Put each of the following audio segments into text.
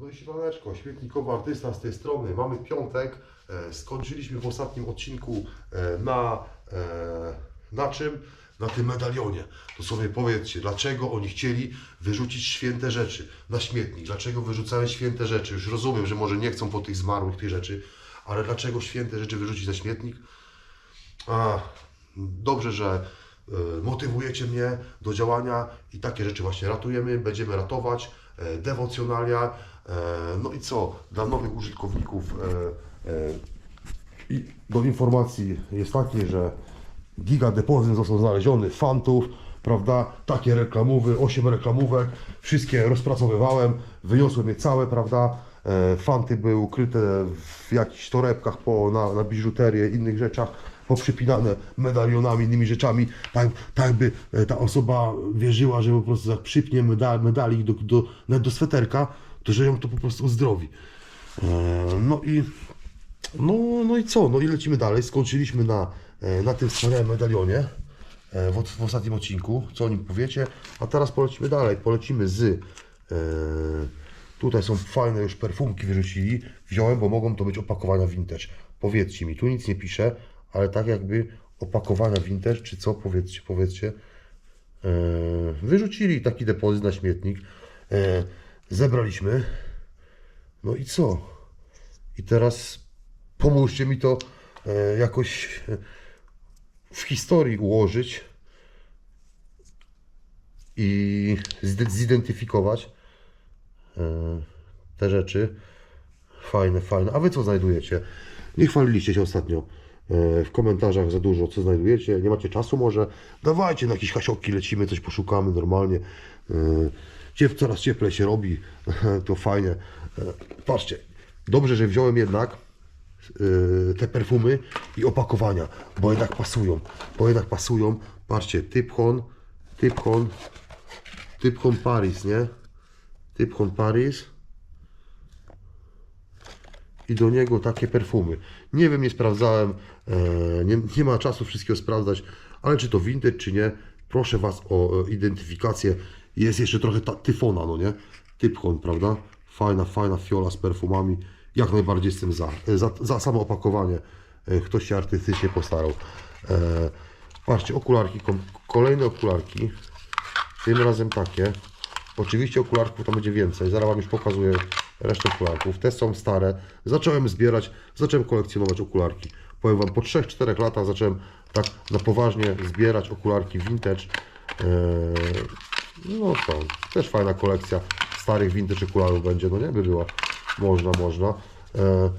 No i siemaneczko, śmietnikowy artysta z tej strony. Mamy piątek. E, skończyliśmy w ostatnim odcinku e, na, e, na czym? Na tym medalionie. To sobie powiedzcie, dlaczego oni chcieli wyrzucić święte rzeczy na śmietnik? Dlaczego wyrzucają święte rzeczy? Już rozumiem, że może nie chcą po tych zmarłych tych rzeczy, ale dlaczego święte rzeczy wyrzucić na śmietnik? A, dobrze, że motywujecie mnie do działania i takie rzeczy właśnie ratujemy, będziemy ratować, dewocjonalia. E, no i co, dla nowych użytkowników e, e, i do informacji jest takie, że giga depozyt został znaleziony, fantów, prawda, takie reklamowy, 8 reklamówek, wszystkie rozpracowywałem, wyniosłem je całe, prawda, fanty były ukryte w jakichś torebkach po, na, na biżuterię, innych rzeczach, poprzypinane medalionami, innymi rzeczami, tak, tak by ta osoba wierzyła, że po prostu jak przypnie medal, medalik do, do, do sweterka, że ją to po prostu uzdrowi. E, no i no, no i co? No i lecimy dalej. Skończyliśmy na, e, na tym wspaniałym medalionie e, w, w ostatnim odcinku. Co o nim powiecie? A teraz polecimy dalej. Polecimy z. Tutaj są fajne już perfumki wyrzucili. Wziąłem, bo mogą to być opakowania vintage. Powiedzcie mi, tu nic nie pisze, ale tak jakby opakowania vintage, czy co? Powiedzcie, powiedzcie. Wyrzucili taki depozyt na śmietnik. Zebraliśmy. No i co? I teraz pomóżcie mi to e, jakoś e, w historii ułożyć i zide- zidentyfikować e, te rzeczy. Fajne, fajne. A wy co znajdujecie? Nie chwaliliście się ostatnio w komentarzach za dużo, co znajdujecie. Nie macie czasu może? Dawajcie na jakieś hasioki, lecimy, coś poszukamy normalnie. E, Ciep, coraz cieplej się robi, to fajnie. E, Patrzcie, dobrze, że wziąłem jednak te perfumy i opakowania, bo jednak pasują, bo jednak pasują. Patrzcie, Typhon, Typhon, Typhon Paris, nie? Typhon Paris i do niego takie perfumy. Nie wiem, nie sprawdzałem, e, nie, nie ma czasu wszystkiego sprawdzać, ale czy to vintage, czy nie, proszę Was o e, identyfikację. Jest jeszcze trochę ta, tyfona, no nie? Typhon, prawda? Fajna, fajna fiola z perfumami. Jak najbardziej jestem za. E, Za, za samo opakowanie. Ktoś się artystycznie postarał. Patrzcie, okularki, kolejne okularki. Tym razem takie. Oczywiście okularków tam będzie więcej. Zaraz Wam już pokazuję resztę okularków. Te są stare. Zacząłem zbierać, zacząłem kolekcjonować okularki. Powiem Wam, po 3-4 latach zacząłem tak na poważnie zbierać okularki vintage. Eee, no to też fajna kolekcja starych vintage okularów będzie, no nie by była. Można, można. Eee,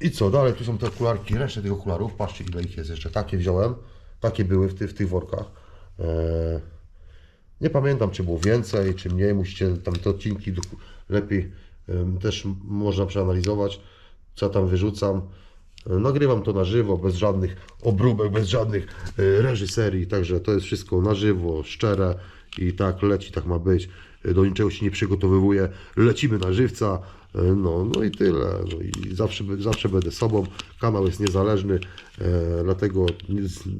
i co, dalej tu są te okularki, resztę tych okularów, patrzcie ile ich jest jeszcze, takie wziąłem, takie były w, ty, w tych workach. Eee, nie pamiętam czy było więcej, czy mniej, musicie tam te odcinki lepiej też można przeanalizować, co tam wyrzucam. Nagrywam to na żywo, bez żadnych obróbek, bez żadnych e, reżyserii, także to jest wszystko na żywo, szczere i tak leci, tak ma być. E, Do niczego się nie przygotowywuję, lecimy na żywca, e, no, no i tyle. No i zawsze, zawsze będę sobą, kanał jest niezależny, dlatego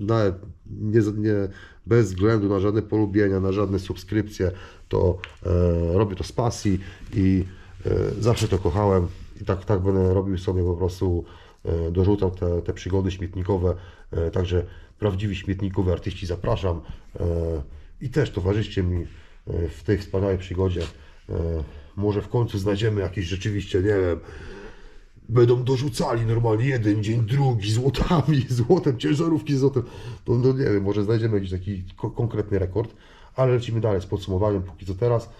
nawet nie, nie, bez względu na żadne polubienia, na żadne subskrypcje, to e, robię to z pasji i zawsze to kochałem i tak, tak będę robił sobie po prostu, e, dorzucał te, te przygody śmietnikowe, e, także prawdziwi śmietnikowi artyści zapraszam e, i też towarzyszcie mi e, w tej wspaniałej przygodzie. E, może w końcu znajdziemy jakieś rzeczywiście, nie wiem, będą dorzucali normalnie jeden dzień, drugi, złotami, złotem, ciężarówki złotem. To, no nie wiem, może znajdziemy jakiś taki ko- konkretny rekord, ale lecimy dalej z podsumowaniem póki co teraz.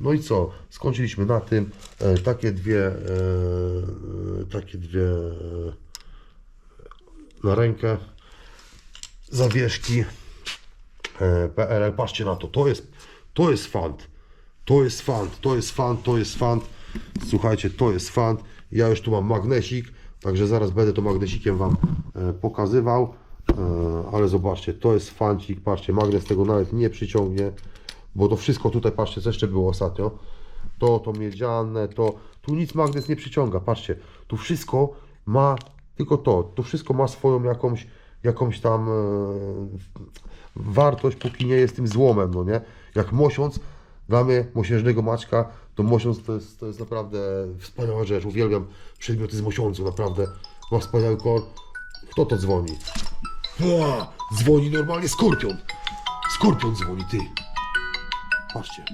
No i co? Skończyliśmy na tym. E, takie dwie, e, takie dwie e, na rękę zawieszki e, PRL. Patrzcie na to, to jest, to jest fant. To jest fant, to jest fant, to jest fant. Słuchajcie, to jest fant. Ja już tu mam magnesik, także zaraz będę to magnesikiem Wam e, pokazywał. E, ale zobaczcie, to jest fancik. Patrzcie, magnes tego nawet nie przyciągnie, bo to wszystko tutaj, patrzcie, co jeszcze było ostatnio. To, to miedziane, to tu nic magnes nie przyciąga. Patrzcie, tu wszystko ma tylko to. To wszystko ma swoją jakąś, jakąś tam e, wartość, póki nie jest tym złomem, no nie? Jak mosiąc Dla mnie mosiężnego Maćka to mosiąc to jest, to jest naprawdę wspaniała rzecz. Uwielbiam przedmioty z mosiądzu, naprawdę. Ma wspaniały kolor. Kto to dzwoni? Ła, dzwoni normalnie skorpion. Skorpion dzwoni, ty. Patrzcie.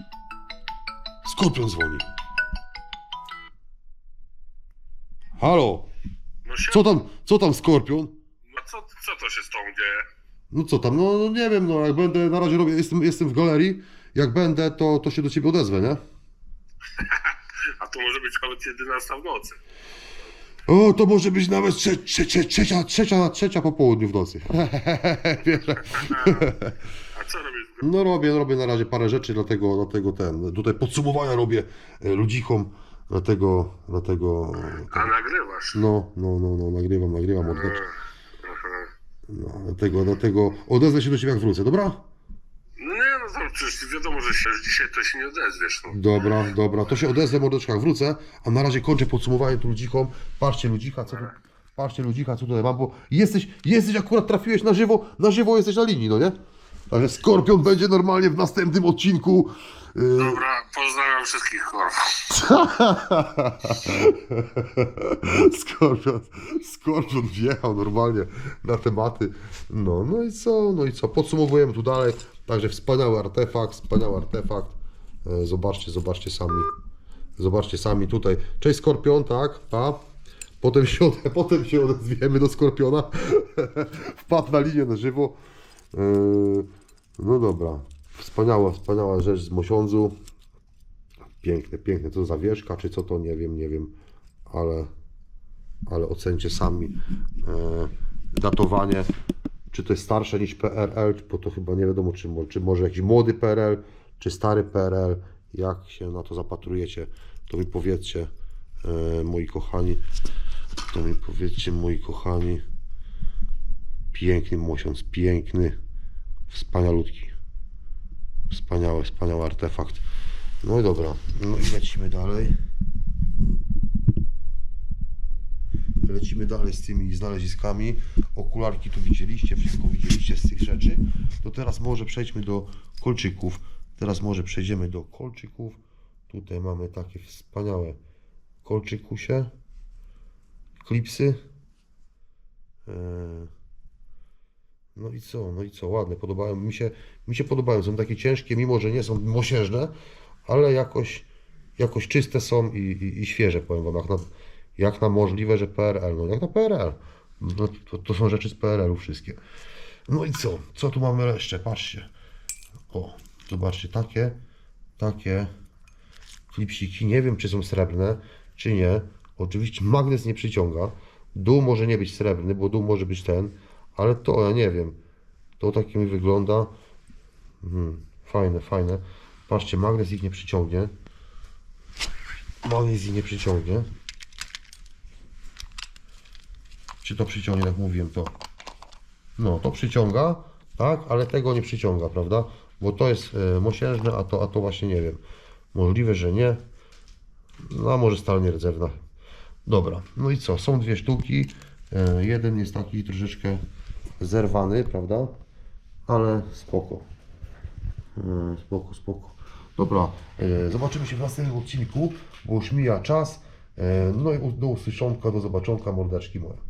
Skorpion dzwoni. Halo, No się, co tam, co tam skorpion? no co, co to się z tą dzieje? No co tam, no, no nie wiem, no jak będę, na razie robię, jestem, jestem w galerii, jak będę, to, to się do ciebie odezwę, nie? A to może być nawet 11 w nocy. O, to może być nawet trze, trze, trze, trzecia, trzecia, trzecia po południu w nocy. Wiesz, A co robisz? No robię, robię na razie parę rzeczy, dlatego, dlatego ten, tutaj podsumowania robię e, ludzikom, dlatego, dlatego, A nagrywasz? no, no, no, no, nagrywam, nagrywam, od, no, dlatego, dlatego odezwę się do ciebie jak wrócę, dobra? No nie, no to przecież wiadomo, że się, dzisiaj to się nie odezwiesz. No. Dobra, dobra, to się odezwę mordeczka, jak wrócę, a na razie kończę podsumowanie tu ludzikom. Patrzcie ludzika, co tu, patrzcie ludzika, co tutaj mam, bo jesteś, jesteś akurat trafiłeś na żywo, na żywo jesteś na linii, no nie? Także Skorpion będzie normalnie w następnym odcinku. Yy, Dobra, pozdrawiam wszystkich korów. Skorpion, Skorpion wjechał normalnie na tematy. No, no i co, no i co, podsumowujemy tu dalej. Także wspaniały artefakt, wspaniały artefakt. E, Zobaczcie, zobaczcie sami. Zobaczcie sami tutaj. Cześć Skorpion, tak, pa. Potem się, potem się odezwiemy do Skorpiona. Wpadł na linię na żywo. E, No dobra. Wspaniała, wspaniała rzecz z Mosiądzu. Piękne, piękne. Co za wieszka, czy co to, nie wiem, nie wiem. Ale, ale ocencie sami. E, datowanie, czy to jest starsze niż PRL, bo to chyba nie wiadomo, czy, czy może jakiś młody PRL, czy stary PRL. Jak się na to zapatrujecie, to mi powiedzcie, e, moi kochani. To mi powiedzcie, moi kochani. Piękny mosiąc, piękny, wspanialutki. Wspaniały, wspaniały artefakt. No i dobra, no i lecimy dalej. Lecimy dalej z tymi znaleziskami. Okularki tu widzieliście, wszystko widzieliście z tych rzeczy. To teraz może przejdźmy do kolczyków. Teraz może przejdziemy do kolczyków. Tutaj mamy takie wspaniałe kolczykusie. Klipsy. Eee, No i co, no i co, ładne, podobają mi się, mi się podobają, są takie ciężkie, mimo że nie są mosiężne, ale jakoś, jakoś czyste są i, i, i świeże, powiem Wam, jak na, jak na możliwe, że PRL, no jak na PRL, no, to, to są rzeczy z PRL-u wszystkie. No i co, co tu mamy jeszcze, patrzcie, o, zobaczcie, takie, takie klipsiki, nie wiem czy są srebrne, czy nie, oczywiście magnes nie przyciąga, dół może nie być srebrny, bo dół może być ten, ale to ja nie wiem. To tak mi wygląda. Mhm, fajne, fajne. Patrzcie, magnes ich nie przyciągnie. Magnes ich nie przyciągnie. Czy to przyciągnie, jak mówiłem, to. No, to przyciąga, tak, ale tego nie przyciąga, prawda? Bo to jest e, mosiężne, a to, a to właśnie nie wiem. Możliwe, że nie. No, a może stal nierdzewna. Dobra, no i co? Są dwie sztuki. E, jeden jest taki troszeczkę zerwany, prawda? Ale spoko. E, spoko, spoko. Dobra, e, zobaczymy się w następnym odcinku, bo już mija czas. E, no i do usłyszonka, do zobaczonka, mordeczki moje.